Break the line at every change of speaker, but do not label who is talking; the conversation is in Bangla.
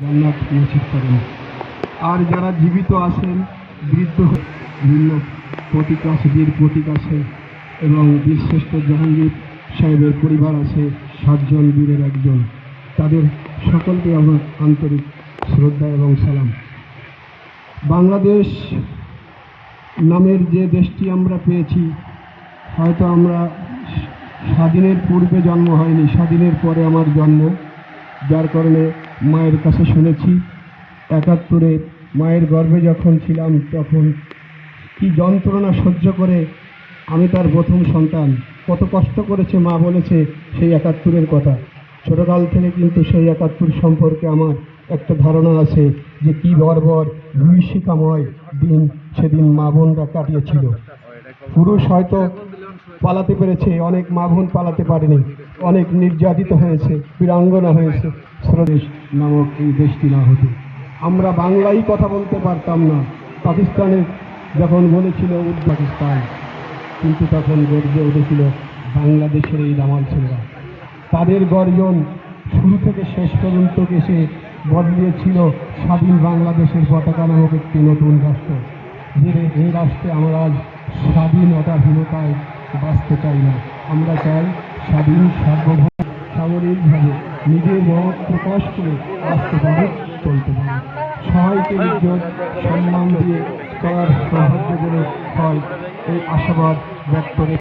জান্নাত নসিব করেন। আর যারা জীবিত আছেন, বৃদ্ধ বিভিন্ন প্রতীক আছে বীর প্রতীক আছে এবং বীরশ্রেষ্ঠ জাহাঙ্গীর সাহেবের পরিবার আছে সাতজন বীরের একজন। তাদের সকলকে আমার আন্তরিক শ্রদ্ধা এবং সালাম। বাংলাদেশ নামের যে দেশটি আমরা পেয়েছি, হয়তো আমরা স্বাধীনের পূর্বে জন্ম হয়নি, স্বাধীনের পরে আমার জন্ম, যার কারণে মায়ের কাছে শুনেছি। একাত্তরে মায়ের গর্ভে যখন ছিলাম, তখন কি যন্ত্রণা সহ্য করে আমি তার প্রথম সন্তান। কত কষ্ট করেছে মা বলেছে সেই একাত্তরের কথা। ছোটকাল থেকে কিন্তু সেই একাত্তর সম্পর্কে আমার একটা ধারণা আছে যে কি বর্বর ভূমিশিকাময় দিন সেদিন মা বোনরা কাটিয়েছিল। পুরুষ হয়তো পালাতে পেরেছে, অনেক মা বোন পালাতে পারেনি। অনেক নির্যাতিত হয়েছে বীরাঙ্গনা হয়েছে স্বদেশ নামক এই দেশটি না হতে। আমরা বাংলাই কথা বলতে পারতাম না। পাকিস্তানে যখন বলেছিল পাকিস্তান। কিন্তু তখন গর্জে উঠেছিল, বাংলাদেশের এই দামাল ছেলেরা। তাদের গর্জন শুরু থেকে শেষ পর্যন্ত এসে বদলিয়েছিল স্বাধীন বাংলাদেশের পতাকা নামক একটি নতুন রাষ্ট্র, যে এই রাষ্ট্রে আমরা আজ স্বাধীনতাহীনতায় বাঁচতে চাই না। আমরা চাই স্বাধীন সার্বভৌম সামরিকভাবে নিজের মত প্রকাশ করে পারে চলতে পারে সবাইকে নিজের সম্মান দিয়ে করার সৌভাগ্য করে হয় এই আশাবাদ ব্যক্ত